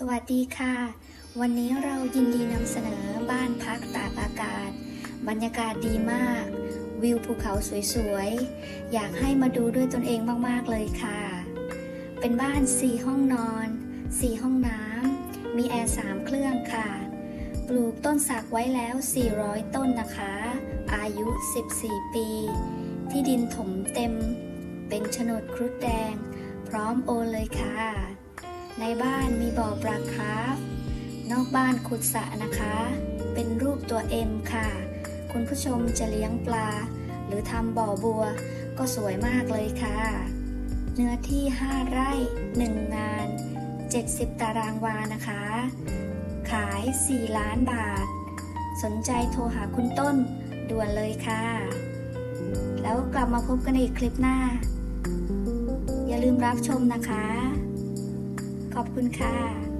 สวัสดีค่ะ วันนี้เรายินดีนำเสนอบ้านพักตากอากาศ บรรยากาศดีมาก วิวภูเขาสวยๆ อยากให้มาดูด้วยตนเองมากๆเลยค่ะ เป็นบ้าน 4 ห้องนอน 4 ห้องน้ำมีแอร์ 3 เครื่องค่ะ ปลูกต้นสักไว้แล้ว 400 ต้นนะคะ อายุ 14 ปี ที่ดินถมเต็ม เป็นโฉนดครุฑแดง พร้อมโอนเลยค่ะ ในบ้านมีบ่อปลาคราฟนอกบ้านขุดสระนะคะ เป็นรูปตัว M ค่ะ คุณผู้ชมจะเลี้ยงปลา หรือทำบ่อบัว ก็สวยมากเลยค่ะ เนื้อที่ 5 ไร่ 1 งาน 70 ตารางวานะคะ ขาย 4 ล้านบาท สนใจโทรหาคุณต้นด่วนเลยค่ะ แล้วกลับมาพบกันอีกคลิปหน้า อย่าลืมรับชมนะคะ ขอบคุณค่ะ